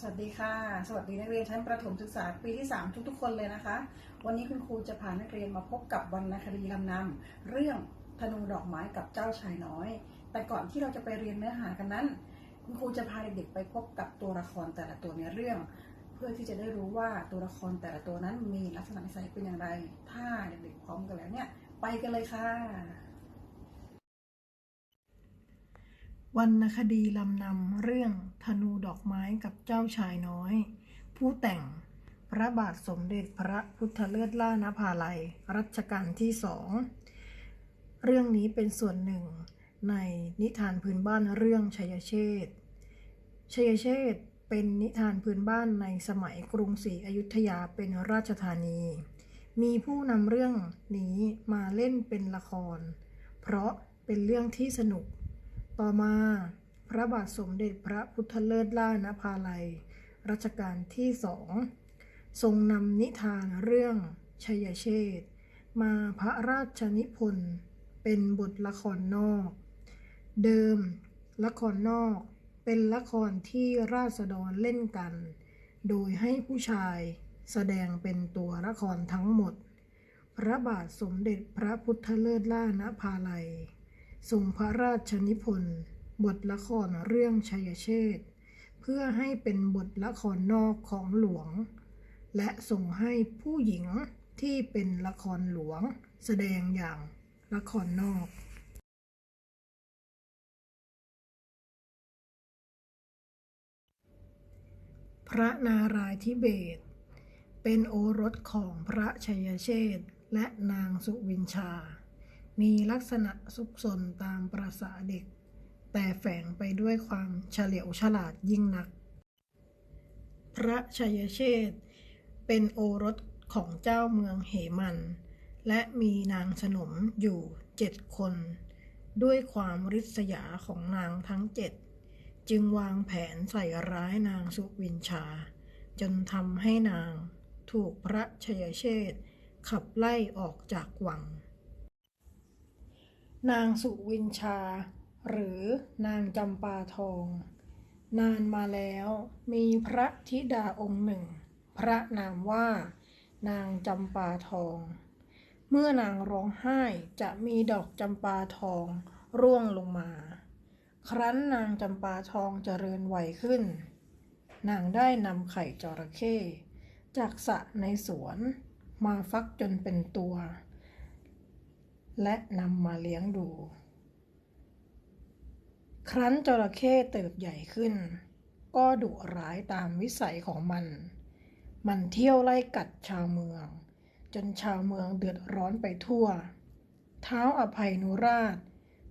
สวัสดีค่ะ สวัสดีนักเรียนชั้นประถมศึกษาปีที่ 3 ทุกๆ คนเลยนะคะ วันนี้คุณครูจะพานักเรียนมาพบกับวรรณคดีลำนำเรื่องธนูดอกไม้กับเจ้าชายน้อย แต่ก่อนที่เราจะไปเรียนเนื้อหากันนั้น คุณครูจะพาเด็กๆไปพบกับตัวละครแต่ละตัวในเรื่อง เพื่อที่จะได้รู้ว่าตัวละครแต่ละตัวนั้นมีลักษณะนิสัยเป็นอย่างไร ถ้าเด็กๆพร้อมกันแล้วเนี่ยไปกันเลยค่ะ วรรณคดีลำนำเรื่องธนูดอกไม้กับเจ้าชายน้อย ผู้แต่งพระบาทสมเด็จพระพุทธเลิศล่านภาลัย รัชกาลที่สอง เรื่องนี้เป็นส่วนหนึ่งในนิทานพื้นบ้านเรื่องชัยเชษชัยเชษเป็นนิทานพื้นบ้านในสมัยกรุงศรีอยุธยาเป็นราชธานี มีผู้นำเรื่องนี้มาเล่นเป็นละคร เพราะเป็นเรื่องที่สนุก ต่อมาพระบาทสมเด็จพระพุทธเลิศล่านภาลัย รัชกาลที่สองทรงนำนิทานเรื่องชัยเชษมาพระราชนิพนธ์เป็นบทละครนอก เดิมละครนอกเป็นละครที่ราษฎรเล่นกัน โดยให้ผู้ชายแสดงเป็นตัวละครทั้งหมด พระบาทสมเด็จพระพุทธเลิศล่านภาลัย ทรงพระราชนิพนธ์บทละครเรื่องชัยเชษเพื่อให้เป็นบทละครนอกของหลวง และส่งให้ผู้หญิงที่เป็นละครหลวงแสดงอย่างละครนอกพระนารายทิเบศ เป็นโอรสของพระชัยเชษและนางสุวินชา มีลักษณะซุกซนตามประษาเด็ก แต่แฝงไปด้วยความเฉลียวฉลาดยิ่งนัก พระชัยเชษเป็นโอรสของเจ้าเมืองเหมัน และมีนางสนมอยู่เจ็ดคน ด้วยความริษยาของนางทั้งเจ็ดจึงวางแผนใส่ร้ายนางสุวินชา จนทำให้นางถูกพระชัยเชษขับไล่ออกจากวัง นางสุวินชา หรือนางจำปาทอง นานมาแล้วมีพระธิดาองค์หนึ่ง พระนามว่า นางจำปาทอง เมื่อนางร้องไห้จะมีดอกจำปาทองร่วงลงมา ครั้นนางจำปาทองเจริญวัยขึ้น นางได้นำไข่จระเข้จากสระในสวน มาฟักจนเป็นตัว และนำมาเลี้ยงดู ครั้นจระเข้เติบใหญ่ขึ้น ก็ดุร้ายตามวิสัยของมัน มันเที่ยวไล่กัดชาวเมือง จนชาวเมืองเดือดร้อนไปทั่ว เท้าอภัยนุราช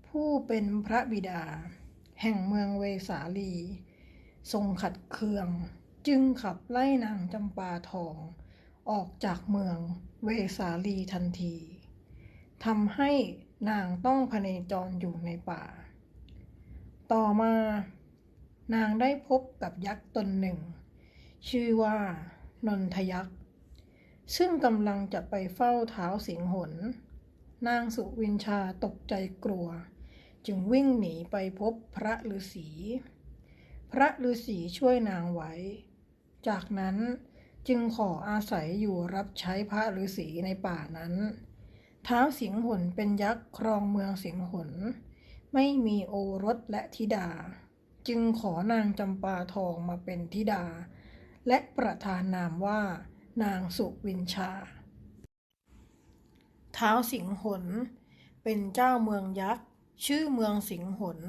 ผู้เป็นพระบิดา แห่งเมืองเวสาลี ทรงขัดเคืองจึงขับไล่นางจำปาทอง ออกจากเมืองเวสาลีทันที ทำให้นางต้องพเนจรอยู่ในป่า ต่อมานางได้พบกับยักษ์ตนหนึ่ง ชื่อว่านนทยักษ์ ซึ่งกำลังจะไปเฝ้าเท้าสิงหน นางสุวินชาตกใจกลัว จึงวิ่งหนีไปพบพระฤาษี พระฤาษีช่วยนางไว้ จากนั้นจึงขออาศัยอยู่รับใช้พระฤาษีในป่านั้น ท้าวสิงหนเป็นยักษ์ครองเมืองสิงหน ไม่มีโอรสและธิดา จึงขอนางจำปาทองมาเป็นธิดา และประทานนามว่านางสุวินชา ท้าวสิงหน เป็นเจ้าเมืองยักษ์ ชื่อเมืองสิงหน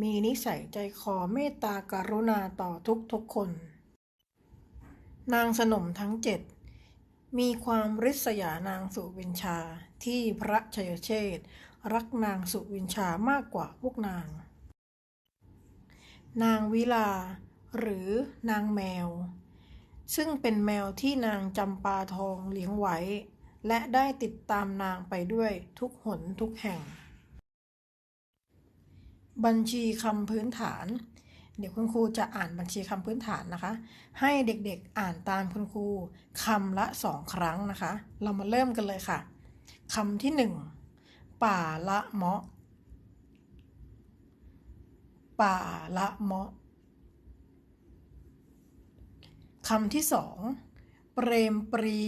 มีนิสัยใจคอเมตตากรุณาต่อทุกทุกคน นางสนมทั้งเจ็ดมีความริษยานางสุวินชา ที่พระชัยเชษรักนางสุวินชามากกว่าพวกนาง นางวิลา หรือนางแมว ซึ่งเป็นแมวที่นางจำปาทองเลี้ยงไว้ และได้ติดตามนางไปด้วยทุกหนทุกแห่ง บัญชีคำพื้นฐานเดี๋ยวคุณครูจะอ่านบัญชีคำพื้นฐานนะคะ ให้เด็กๆอ่านตามคุณครูคำละสองครั้งนะคะ เรามาเริ่มกันเลยค่ะ คำที่หนึ่งป่าละเมาะ ป่าละเมาะคำที่สองเปรมปรี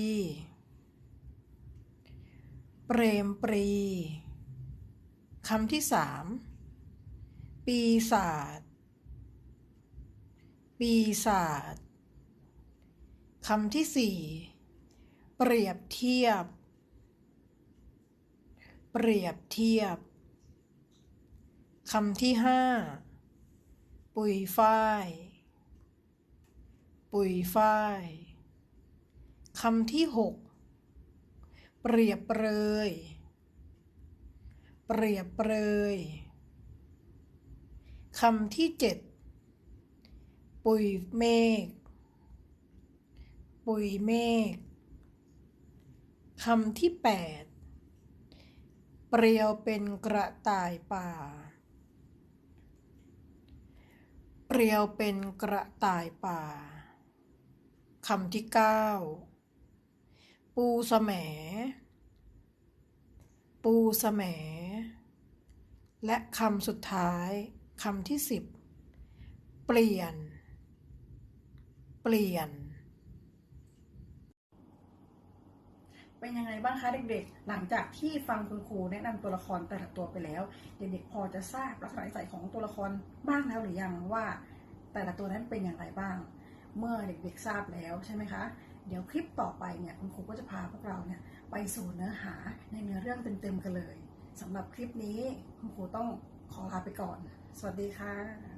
เปรมปรีคำที่สามปีศาจ ปีศาจคำที่สี่เปรียบเทียบ เปรียบเทียบคำที่ห้าปุยฝ้าย ปุยฝ้ายคำที่หกเปรียบเปรย เปรียบเปรยคำที่เจ็ดปุยเมฆ ปุยเมฆคำที่แปด เปรียวเป็นกระต่ายป่า เปรียวเป็นกระต่ายป่า คำที่เก้าปูสแหมปูสแหมและคำสุดท้ายคำที่สิบเปลี่ยน เปลี่ยน เป็นยังไงบ้างคะเด็กๆ หลังจากที่ฟังคุณครูแนะนำตัวละครแต่ละตัวไปแล้ว เด็กๆพอจะทราบลักษณะนิสัยของตัวละครบ้างแล้วหรือยังว่า แต่ละตัวนั้นเป็นอย่างไรบ้าง เมื่อเด็กๆทราบแล้วใช่ไหมคะ เดี๋ยวคลิปต่อไปเนี่ยคุณครูก็จะพาพวกเราเนี่ยไปสู่เนื้อหาในเนื้อเรื่องเต็มๆกันเลยสำหรับคลิปนี้คุณครูต้องขอลาไปก่อน สวัสดีค่ะ